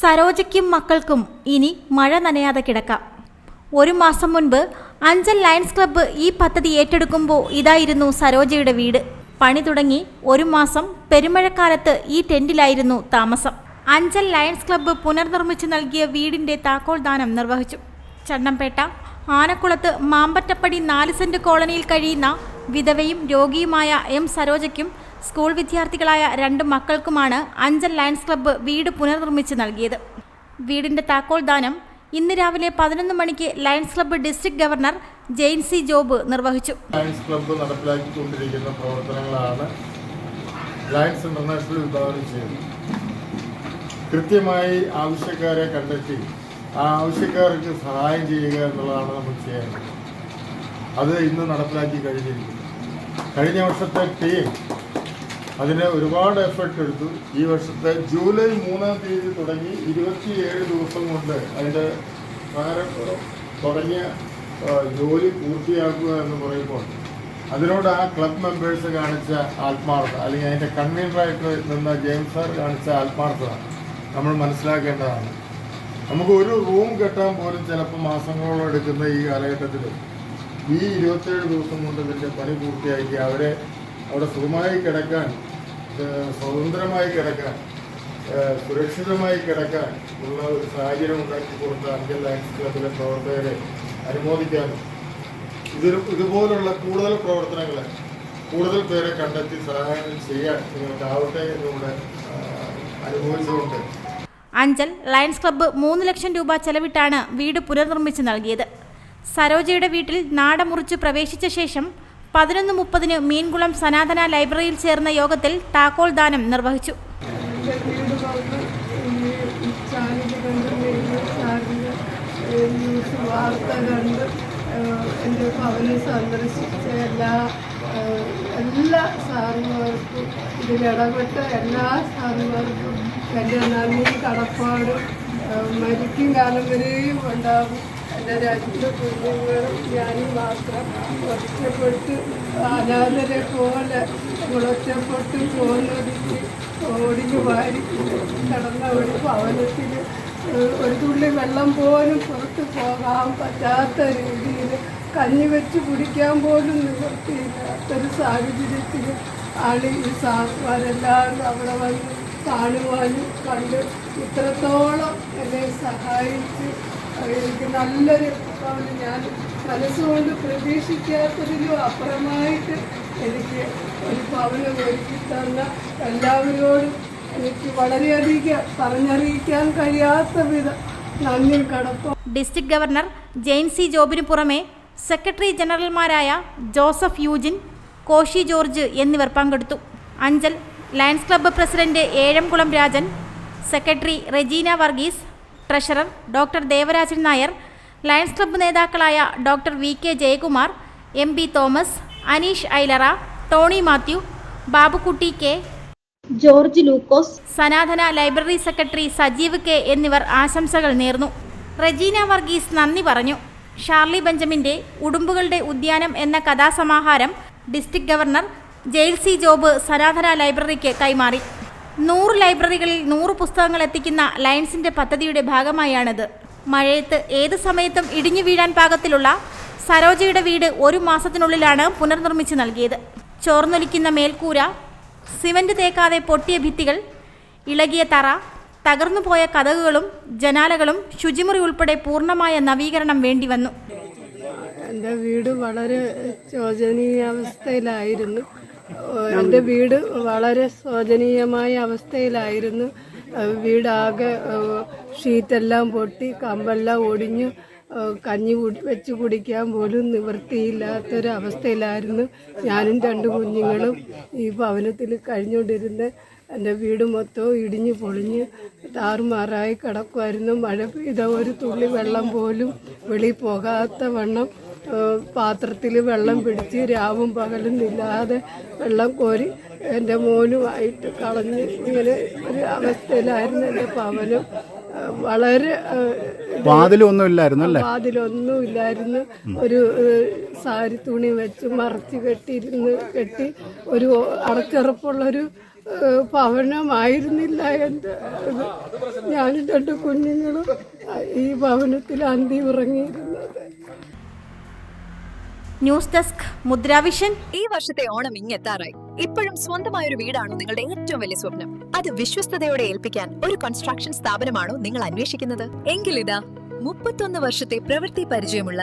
സരോജയ്ക്കും മക്കൾക്കും ഇനി മഴ നനയാതെ കിടക്കാം. ഒരു മാസം മുൻപ് അഞ്ചൽ ലയൺസ് ക്ലബ്ബ് ഈ പദ്ധതി ഏറ്റെടുക്കുമ്പോൾ ഇതായിരുന്നു സരോജയുടെ വീട്. പണി തുടങ്ങി ഒരു മാസം പെരുമഴക്കാലത്ത് ഈ ടെന്റിലായിരുന്നു താമസം. അഞ്ചൽ ലയൺസ് ക്ലബ്ബ് പുനർനിർമ്മിച്ചു നൽകിയ വീടിന്റെ താക്കോൽ ദാനം നിർവഹിച്ചു. ചണ്ണമ്പേട്ട ആനക്കുളത്ത് മാമ്പറ്റപ്പടി നാല് സെന്റ് കോളനിയിൽ കഴിയുന്ന വിധവയും രോഗിയുമായ എം സരോജയ്ക്കും സ്കൂൾ വിദ്യാർത്ഥികളായ രണ്ട് മക്കൾക്കുമാണ് അഞ്ചൽ ലയൺസ് ക്ലബ്ബ് വീട് പുനർനിർമ്മിച്ച് നൽകിയത്. വീടിന്റെ താക്കോൽ ദാനം ഇന്ന് രാവിലെ പതിനൊന്ന് മണിക്ക് lions club district governor Jain C Job നിർവഹിച്ചു. ലയൺസ് ക്ലബ്ബ് നടപ്പിലാക്കിക്കൊണ്ടിരിക്കുന്ന പ്രവർത്തനങ്ങളാണ് ലയൺസ് ഇന്റർനാഷണൽ വിഭാവനം ചെയ്യുന്നത്. കൃത്യമായി ആവശ്യക്കാരെ കണ്ടെത്തി ആ ആവശ്യക്കാർക്ക് സഹായം ചെയ്യുക എന്നുള്ളതാണ് നമ്മൾ ചെയ്യേണ്ടത്. അത് ഇന്ന് നടപ്പിലാക്കി കഴിഞ്ഞിരിക്കുന്നു. കഴിഞ്ഞ വർഷത്തെ ടീം അതിന് ഒരുപാട് എഫർട്ട് എടുത്തു. ഈ വർഷത്തെ ജൂലൈ മൂന്നാം തീയതി തുടങ്ങി ഇരുപത്തിയേഴ് ദിവസം കൊണ്ട് അതിന്റെ തുടങ്ങിയ ജോലി പൂർത്തിയാക്കുക എന്ന് പറയുമ്പോൾ അതിനോട് ആ ക്ലബ് മെമ്പേഴ്സ് കാണിച്ച ആത്മാർത്ഥത അല്ലെങ്കിൽ അതിന്റെ കൺവീനറായിട്ട് നിന്ന ജെയിംസ് സാർ കാണിച്ച ആത്മാർത്ഥത നമ്മൾ മനസ്സിലാക്കേണ്ടതാണ്. നമുക്ക് ഒരു റൂം കെട്ടാൻ പോലും ചിലപ്പോൾ മാസങ്ങളോളം എടുക്കുന്ന ഈ കാലഘട്ടത്തിൽ ഈ ഇരുപത്തേഴ് ദിവസം കൊണ്ട് ഇതിന്റെ പണി പൂർത്തിയാക്കി അവരെ അവിടെ സുഖമായി കിടക്കാൻ സ്വതന്ത്രമായി കിടക്കാൻ സുരക്ഷിതമായി കിടക്കാൻ ഉള്ള ഒരു സാഹചര്യം ഉണ്ടാക്കി കൊടുത്ത അഞ്ചൽ ലയൺസ് ക്ലബിലെ പ്രവർത്തകരെ അനുമോദിക്കാനും ഇതിൽ ഇതുപോലുള്ള കൂടുതൽ പ്രവർത്തനങ്ങൾ കൂടുതൽ പേരെ കണ്ടെത്തി സഹായങ്ങൾ ചെയ്യാൻ നിങ്ങൾക്കാവട്ടെ എന്നുകൂടെ അനുഭവിച്ചുകൊണ്ട്. അഞ്ചൽ ലയൺസ് ക്ലബ്ബ് മൂന്ന് ലക്ഷം രൂപ ചെലവിട്ടാണ് വീട് പുനർനിർമ്മിച്ച് നൽകിയത്. സരോജയുടെ വീട്ടിൽ നാട മുറിച്ച് പ്രവേശിച്ച ശേഷം പതിനൊന്ന് മുപ്പതിന് മീൻകുളം സനാതന ലൈബ്രറിയിൽ ചേർന്ന യോഗത്തിൽ താക്കോൽ ദാനം നിർവഹിച്ചു. എല്ലാ എല്ലാ സാറുമാർക്കും ഇതിലിടപെട്ട എല്ലാ സാറുമാർക്കും എന്റെ നന്ദി കടപ്പാടും മരിക്കും കാലം വരെയും ഉണ്ടാകും. എന്റെ രണ്ട് കുഞ്ഞുങ്ങളും ഞാനും മാത്രം ഒറ്റപ്പെട്ട് അനാഥരെ പോലെ ഒറ്റപ്പെട്ട് പോകുന്നതിക്ക് ഓടിഞ്ഞു വാരി കിടന്ന ഒരു ഭവനത്തിൽ ഒരു തുള്ളി വെള്ളം പോലും പുറത്ത് പോകാൻ പറ്റാത്ത രീതിയിൽ കഞ്ഞി വെച്ച് കുടിക്കാൻ പോലും നിവർത്തിയില്ലാത്തൊരു സാഹചര്യത്തിൽ ആണ് ഈ സാർമാരെല്ലാവരും അവിടെ വന്ന് കാണുവാനും കണ്ട് ഇത്രത്തോളം എന്നെ സഹായിച്ച് എനിക്ക് നല്ലൊരു ഞാൻ മനസ്സുകൊണ്ട് പ്രതീക്ഷിക്കാത്തതിലും അപ്പുറമായിട്ട് എനിക്ക് ഒരു പവന് ഒരുക്കി തന്ന എല്ലാവരോടും എനിക്ക് വളരെയധികം പറഞ്ഞറിയിക്കാൻ കഴിയാത്ത വിധം നന്ദി കടപ്പം. ഡിസ്ട്രിക്ട് ഗവർണർ ജെയിൻ സി ജോബിനു പുറമെ സെക്രട്ടറി ജനറൽമാരായ ജോസഫ് യൂജിൻ കോശി ജോർജ് എന്നിവർ പങ്കെടുത്തു. Anchal lions club president Ezhamkulam Rajan secretary Regina Varghese treasurer doctor Devarajan Nair lions club നേതാക്കളായ doctor V K Jayakumar M B Thomas Aneesh Ailara Tony Mathew Babukutty K. George Lukose Sanathana library secretary Sajeev K എന്നിവർ ആശംസകൾ നേർന്നു. റജീന വർഗീസ് നന്ദി പറഞ്ഞു. ഷാർലി ബെഞ്ചമിന്റെ ഉടുമ്പുകളുടെ ഉദ്യാനം എന്ന കഥാസമാഹാരം district governor Jain C Job Sanathana ലൈബ്രറിക്ക് കൈമാറി. നൂറ് ലൈബ്രറികളിൽ നൂറ് പുസ്തകങ്ങൾ എത്തിക്കുന്ന ലയൻസിന്റെ പദ്ധതിയുടെ ഭാഗമായാണിത്. മഴയത്ത് ഏത് സമയത്തും ഇടിഞ്ഞു വീഴാൻ പാകത്തിലുള്ള സരോജയുടെ വീട് ഒരു മാസത്തിനുള്ളിലാണ് പുനർനിർമ്മിച്ചു നൽകിയത്. ചോർന്നൊലിക്കുന്ന മേൽക്കൂര സിമന്റ് തേക്കാതെ പൊട്ടിയ ഭിത്തികൾ ഇളകിയ തറ തകർന്നുപോയ കഥകളും ജനാലകളും ശുചിമുറി ഉൾപ്പെടെ പൂർണമായ നവീകരണം വേണ്ടിവന്നു. എന്റെ വീട് വളരെ ശോചനീയ അവസ്ഥയിലായിരുന്നു എന്റെ വീട് വളരെ ശോചനീയമായ അവസ്ഥയിലായിരുന്നു. വീടാകെ ഷീറ്റെല്ലാം പൊട്ടി കമ്പെല്ലാം ഒടിഞ്ഞു കഞ്ഞി വെച്ച് കുടിക്കാൻ പോലും നിവൃത്തിയില്ലാത്തൊരവസ്ഥയിലായിരുന്നു ഞാനും രണ്ട് കുഞ്ഞുങ്ങളും ഈ ഭവനത്തിൽ കഴിഞ്ഞുകൊണ്ടിരുന്ന. എന്റെ വീട് മൊത്തവും ഇടിഞ്ഞു പൊളിഞ്ഞ് താറുമാറായി കിടക്കുമായിരുന്നു മഴ പെയ്ത ഒരു തുള്ളി വെള്ളം പോലും വെളിയിൽ പോകാത്ത വണ്ണം പാത്രത്തിൽ വെള്ളം പിടിച്ച് രാവും പകലും ഇല്ലാതെ വെള്ളം കോരി എന്റെ മോനുമായിട്ട് കളഞ്ഞ് ഇങ്ങനെ ഒരു അവസ്ഥയിലായിരുന്നു എന്റെ പവനും. വളരെ വാതിലൊന്നും ഇല്ലായിരുന്നു അല്ലേ? വാതിലൊന്നും ഇല്ലായിരുന്നു. ഒരു സാരി തുണി വെച്ച് മറച്ച് കെട്ടിയിരുന്ന് കെട്ടി ഒരു അടച്ചിറപ്പുള്ളൊരു പവനമായിരുന്നില്ല ഭവനമായിരുന്നില്ല എന്റെ. ഞാനും രണ്ട് കുഞ്ഞുങ്ങളും ഈ ഭവനത്തിൽ അന്തി ഉറങ്ങിയിരുന്നത്. ന്യൂസ് ഡെസ്ക് മുദ്രാവിഷൻ ഈ വർഷത്തെ ഓണം ഇങ്ങെത്താറായി. ഇപ്പോഴും സ്വന്തമായ ഒരു വീടാണോ നിങ്ങളുടെ ഏറ്റവും വലിയ സ്വപ്നം? അത് വിശ്വസ്തയോടെ ഏൽപ്പിക്കാൻ ഒരു കൺസ്ട്രക്ഷൻ സ്ഥാപനമാണോ നിങ്ങൾ അന്വേഷിക്കുന്നത്? എങ്കിൽ ഇതാ മുപ്പത്തൊന്ന് വർഷത്തെ പ്രവൃത്തി പരിചയമുള്ള